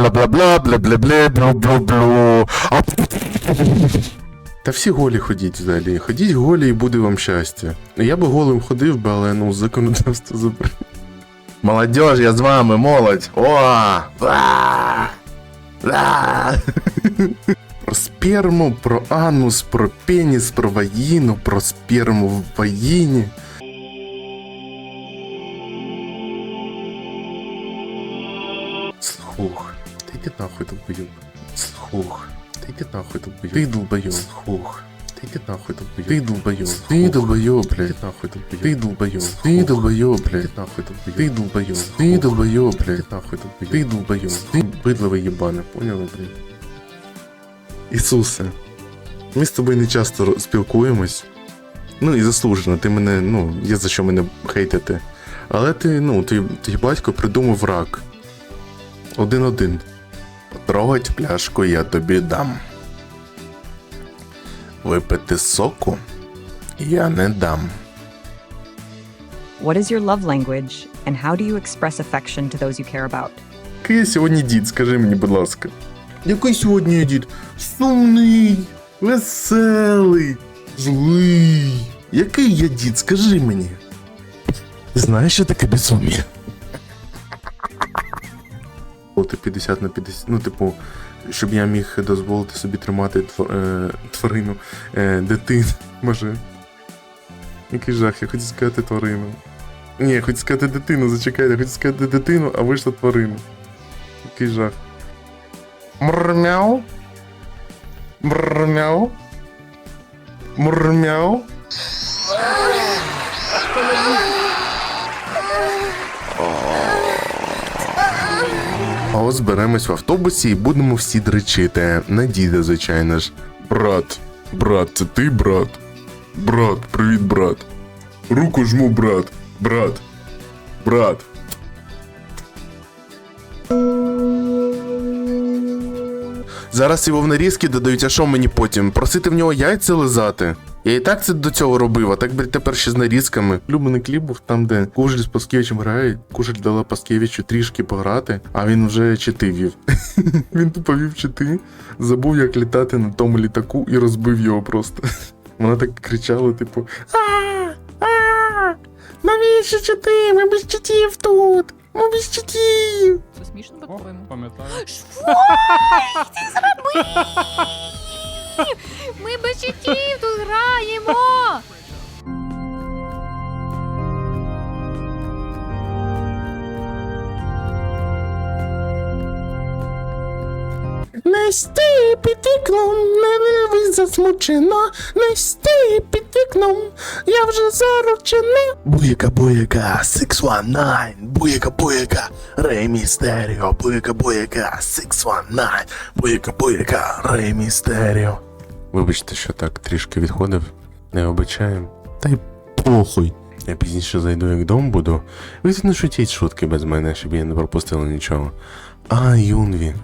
бла-бла-бла, бла-бла-бла, блю-блю-блю. Та всі голі ходіть взагалі. Ходіть голі і буде вам щастя. Я би голим ходив би, але ну законодавство забрав. Молодежь, я з вами, молодь. О! А! А! Про сперму, про анус, про пеніс, про вагіну, про сперму в вагіні. долбоёб. Слух. Та йди нахуй долбоёб. Ты долбоёб. Слух. Та йди нахуй долбоёб. Ты долбоёб. Ты долбоёб, блядь. Ты нахуй долбоёб. Ты долбоёб. Ты долбоёб, блядь. Нахуй долбоёб. Ты долбоёб. Ты долбоёб, блядь. Нахуй долбоёб. Ты долбоёб. Ты бидлове єбане, поняли, блядь? Ісусе, ми з тобою не часто ро- спілкуємось. Ну і заслужено, ти мене, ну, є за що мене хейтити. Але ти, ну, твій, твій батько придумав рак. Один-один. Потрогать пляшку я тобі дам. Випити соку я не дам. What is your love language, and how do you express affection to those you care about? Який я сьогодні дід, скажи мені, будь ласка. Який сьогодні я дід? Сумний, веселий, злий. Який я дід, скажи мені. Знаєш, що таке безум'я? Ти 50 на 50, ну, типу, щоб я міг дозволити собі тримати е, тварину, е, дитину, може. Який жах, я хотів сказати тварину. Ні, я хотів сказати дитину, зачекайте, я хотів сказати дитину, а вийшла тварина. Який жах. Мурмяу. Мурмяу. Мурмяу. А ось зберемось в автобусі і будемо всі дричити. На діда, звичайно ж. Брат, брат, це ти, брат? Брат, привіт, брат. Руку жму, брат. Брат. Брат. Зараз його в нарізки додають, а що мені потім? Просити в нього яйця лизати? Я і так це до цього робив, а так блядь, тепер ще з нарізками. Люблений кліп був там, де Кужель з Паскевичем грає, Кужель дала Паскевичу трішки пограти, а він вже чити вів. він тупо вів чити, забув, як літати на тому літаку і розбив його просто. Вона так кричала, типу: А, а, навіщо чити? Ми без читів тут! Ми без читів! Це смішно, по-твоєму? пам'ятаю. Ми без читів тут Не стій під вікном, не дивись засмучено, не під вікном, я вже заручена. Буяка, буяка, 619, буяка, буяка, Рей Містеріо, буяка, буяка, 619, буяка, буяка, Рей Містеріо. Вибачте, що так трішки відходив, не обичаємо. Та й похуй. Я пізніше зайду, як дом буду. Ви тут не шутіть шутки без мене, щоб я не пропустила нічого. А, Юнві.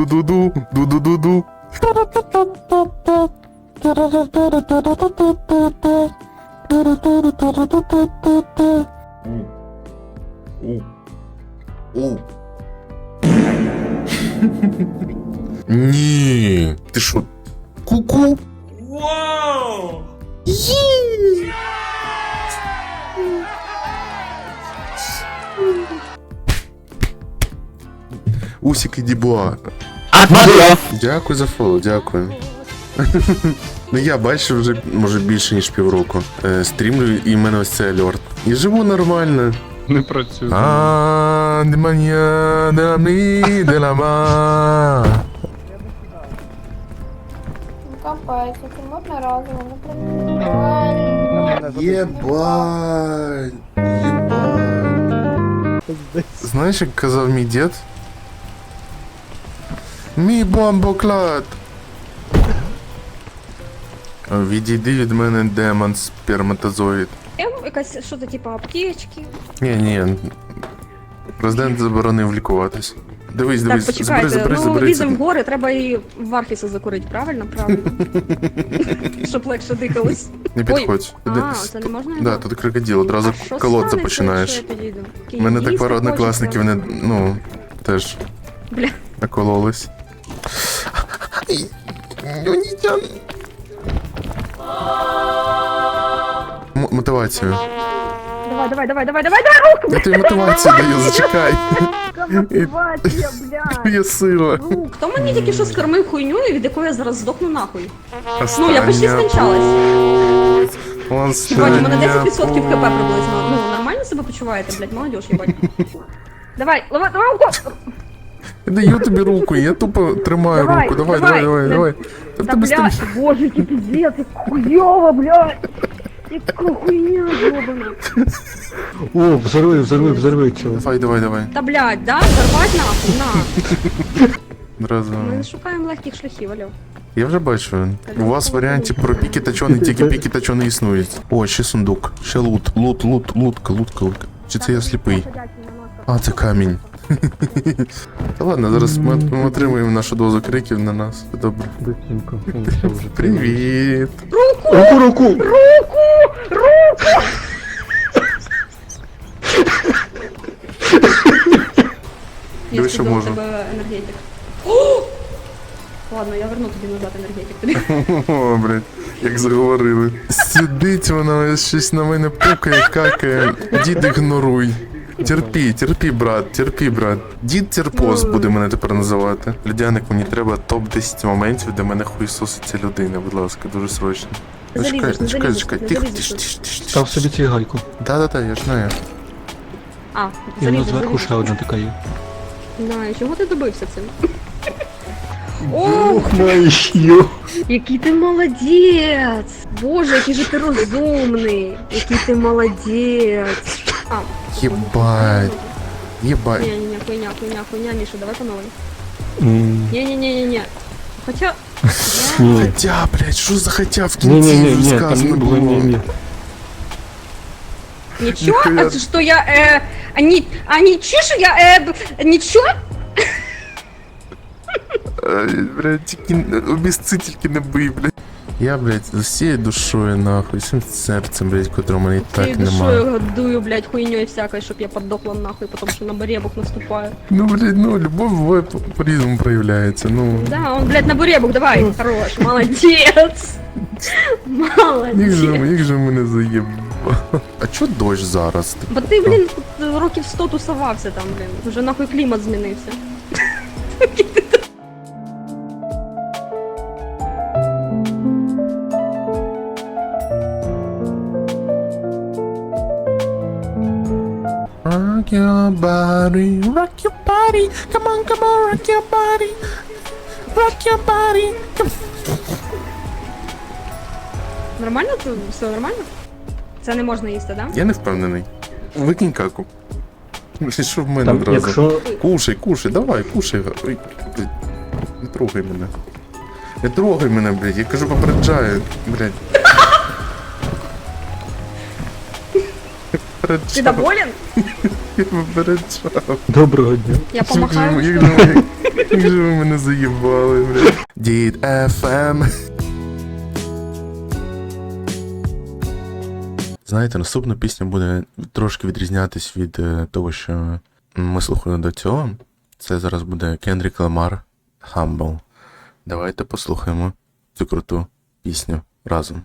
Ду-ду-ду-ду. Ду-ду-ду-ду. Ні. Ти що? Ку-ку? Вау! Усики Дібуа. Дякую за фоло, дякую. Ну я бачу вже може більше ніж півроку. Е, стрімлю і в мене ось цей альорт. І живу нормально. Не працює. А, де манья, де мі, де ла ма. Це можна разом. Єбать. Єбать. Знаєш, як казав мій дід? Мій бомбоклад. Відійди від мене демон сперматозоїд. Є якась що то типу аптечки. Ні, ні. Президент заборонив лікуватись. Дивись, Так, дивись, почекайте, забери, забери, ну забери. лізем в гори, треба і в Архіса закурити, правильно? Правильно. Щоб легше дихалось. Не Ой. підходь. А, це не можна Да, тут крокодил, одразу А колодця починаєш. У мене так пару однокласників не, ну, теж Бля. накололись. Леонідян. М- Мотивацію. Давай, давай, давай, давай, давай, давай, руку! Я тобі мотивацію даю, зачекай. Мотивація, бля! Є сила. Ну, Хто мені тільки що скормив хуйню, від якої я зараз здохну нахуй? Ну, я почти скончалась. Ебать, у мене 10% хп приблизно. Ну, нормально себе почуваєте, блядь, молодіж, їбать. Давай, давай, давай, руку! Даю тобі руку, я тупо тримаю Давай, руку. Давай, давай. давай, давай, Не- давай. Та Да, тебе блядь, стан- боже, який пиздец, як хуйово, блядь! Яка хуйня, ёбана. О, взорви, взорви, взорви цього. Давай, давай, давай. Та, блядь, да? Зарвать нахуй, на. Одразу. Ми не шукаємо легких шляхів, алло. Я вже бачу. У вас варіантів про піки та чони, тільки піки та чони існують. О, ще сундук. Ще лут. Лут, лут, лутка, лутка, лутка. Чи це я сліпий? А, це камінь. Та ладно, зараз ми, ми отримуємо нашу дозу криків на нас. Добре. Все вже. Привіт. Руку, руку! Руку! Руку! Я Диви, що скидала можу. тебе енергетик. О! Ладно, я верну тобі назад енергетик тобі. О, блядь, як заговорили. Сидить вона щось на мене пукає, какає. Дід ігноруй. Терпі, терпі, брат, терпі, брат. Дід терпоз буде мене тепер називати. Людяник, мені треба топ-10 моментів, де мене хуйсоситься людина, будь ласка, дуже срочно. Не Чекай, чекай, чекай, тихо, тихо, тихо, тихо, Став собі цигайку. Да-да-да, я ж знаю. А, І воно залізеш, зверху ще одна така є. Знаю, чого ти добився цим? О, Маю. який ти молодець! Боже, який же ти розумний! Який ти молодець! А, Єбать. Єбать. ні-ні-ні, хуйня, хуйня, хуйня, Міша, давай по новой. М, Ні-ні-ні-ні-ні. Хоча... Ні. Хотя, блядь, що за хотя в Ні, ні, кінці ні, ні, сказано там не було ні, було? ні. Ничего? Нихуя. А что я, э, а, не, а ничего, что я, э, б- ничего? Ай, блядь, тільки обісци тільки не бий, блядь. Я, блядь, з усією душою, нахуй, всім серцем, блядь, котрого мене і так Цією немає. душою годую, блядь, хуйней всякой, щоб я подохла нахуй, потому что на баребух наступаю. Ну, блядь, ну, любов буває по- по-різному проявляється, ну. Да, он, блядь, на баребух, давай, хорош, молодец. Їх же, Молодец. їх же мене заєбало. А чо дощ зараз? Бо ти, блін, років 100 тусувався там, блін, вже нахуй клімат змінився. Rock your body, rock your body, come on, come on, rock your body, rock your body. Come... Нормально? Тут все нормально? Це не можна їсти, да? Я не впевнений. Викинь каку. Що в мене Там, одразу? якщо Кушай, кушай, давай, кушай. Ой, блядь, не трогай мене. Не трогай мене, блядь, я кажу, попереджаю, блядь. Ти доволен? я попереджав. доброго дня. Я помахаю. як же ви- як же ви мене заїбали, блядь. Дід FM. Знаєте, наступна пісня буде трошки відрізнятись від е, того, що ми слухали до цього. Це зараз буде Кендрік Ламар Humble. Давайте послухаємо цю круту пісню разом.